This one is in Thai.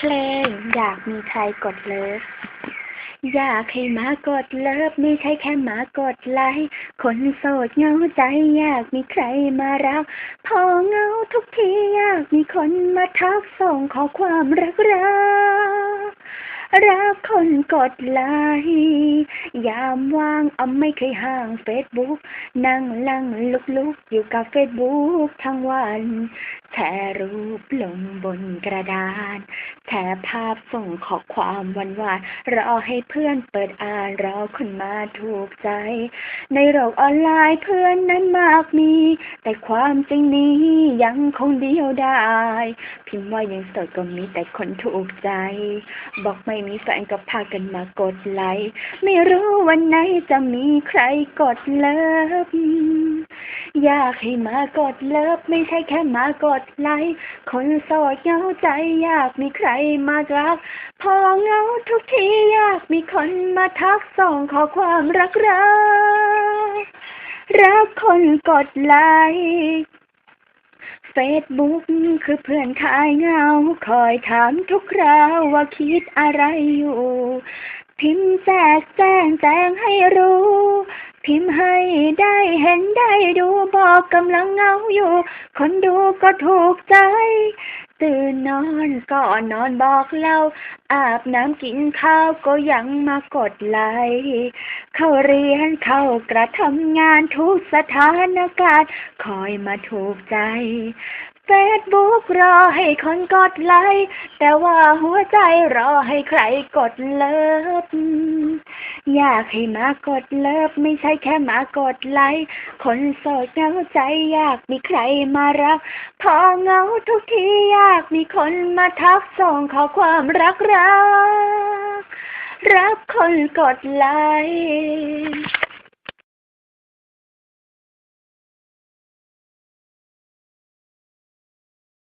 เพลง อยากมีใครกดเลิฟ อยากให้มากดเลิฟ ไม่ใช่แค่มากดไลค์คนโสดเหงาใจ อยากมีใครมารัก พอเหงาทุกทีอยากมีคนมาทักส่งขอความรักรักรักคนกดไลค์ยามว่างอำไม่เคยห่างเฟซบุ๊กนั่งลังลุกลุกอยู่กับเฟซบุ๊กทั้งวัน แชร์รูปลงบนกระดานแชร์ภาพส่งขอความวันวานรอให้เพื่อนเปิดอ่านรอคนมาถูกใจ ในโลกออนไลน์เพื่อนนั้นมากมี แต่ความจริงนี้ยังคงเดียวได้พิมพ์ว่ายังสดก็มีแต่คนถูกใจ บอกไม่มีแฟนก็พากันมากดไลค์ไม่รู้วันไหนจะมีใครกดเลิฟ อยากให้มากดเลิฟไม่ใช่แค่มากดไลค์คนโสดเหงาใจอยากมีใครมารัก พอเหงาทุกทีอยากมีคนมาทักส่งขอความรักรักรักคนกดไลค์เฟซบุ๊กคือเพื่อนขายเหงา คอยถามทุกคราวว่าคิดอะไรอยู่ พิมพ์แจกแจ้งแจ้งให้รู้ พิมพ์ให้ได้เห็นได้ดูบอกกำลังเหงาอยู่ คนดูก็ถูกใจ ตื่นนอนก็นนอนบอกเล่าอาบน้ำกินข้าวก็ยังมากดไลค์เข้าเรียนเข้ากระทำงานทุกสถานการณ์คอยมาถูกใจเฟซบุ๊กรอให้คนกดไลค์แต่ว่าหัวใจรอให้ใครกดเลิฟ อยากให้มากดเลิฟไม่ใช่แค่มากดไลค์คนโสดเหงาใจอยากมีใครมารัก พอเหงาทุกทีอยากมีคนมาทักส่งขอความรักรัก รักคนกดไลค์